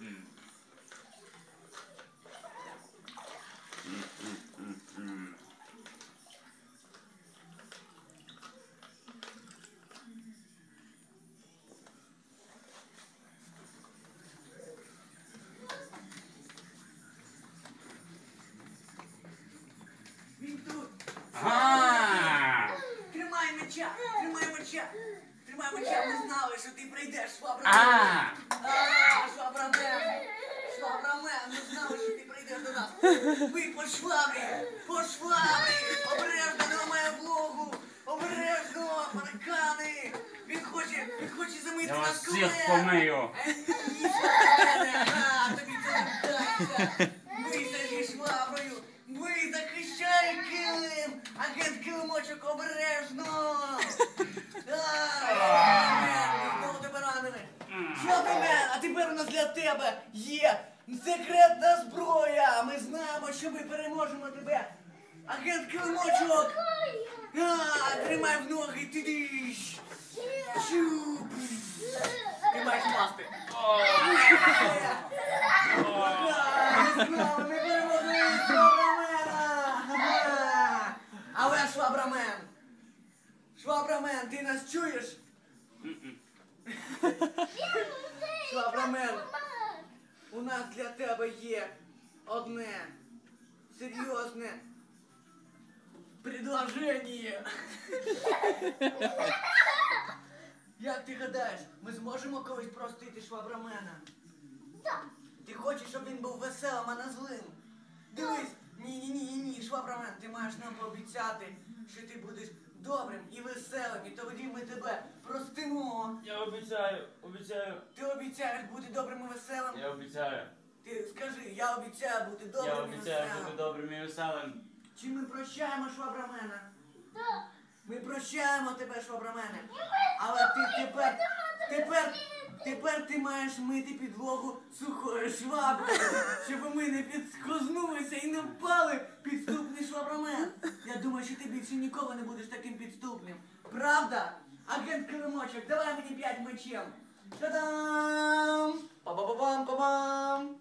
Він. Ага! Тримай меча, тримай меча. Ми знали, що ти прийдеш, швабра. А! Швабрамен. Швабрамен, ми знали, що ти прийдеш до нас. Ви по швабрі, по швабрі. Обережно на моє блогу. Обережно, паркани. Він хоче, він хоче замити Я нас вас всіх помию! Е, ні, швабрамене, а, тобі це не вдасться. Бийся зі шваброю. Ви захищай килим. Агент килимочок обережно. А, Знову тебе ранили. Швабрамен, а тепер у нас для тебе є секретна зброя. Ми знаємо, що ми переможемо тебе. Агент килимочок. А, тримай в ноги, ти диш. Щуп. Ти маєш масти. Ми перемогли Швабрамена. Але Швабрамен. Швабрамен, ти нас чуєш? Швабрамен, у нас для тебе є одне серйозне предложення. Як ти гадаєш, ми зможемо колись простити Швабрамена? Ти хочеш, щоб він був веселим, а не злим? Дивись, ні, ні, ні, ні, ні, Швабрамен, ти маєш нам пообіцяти, що ти будеш добрим і веселим, і тоді ми тебе простимо. Я обіцяю, обіцяю, Ти обіцяєш бути добрим і веселим? я обіцяю. Ти скажи, я обіцяю бути Я добрим і обіцяю бути добрим і веселим. Чи ми прощаємо Швабрамена? Ми прощаємо тебе, Швабрамене. Але ти тепер, тепер, тепер ти маєш мити підлогу сухою шваброю, щоб ми не підскознулися і не впали підступний швабрамен. Я думаю, що ти більше ніколи не будеш таким підступним. Правда? Килимочок, давай мне п'ять мычем. Та-дам! Па-ба-ба-бам-па-бам!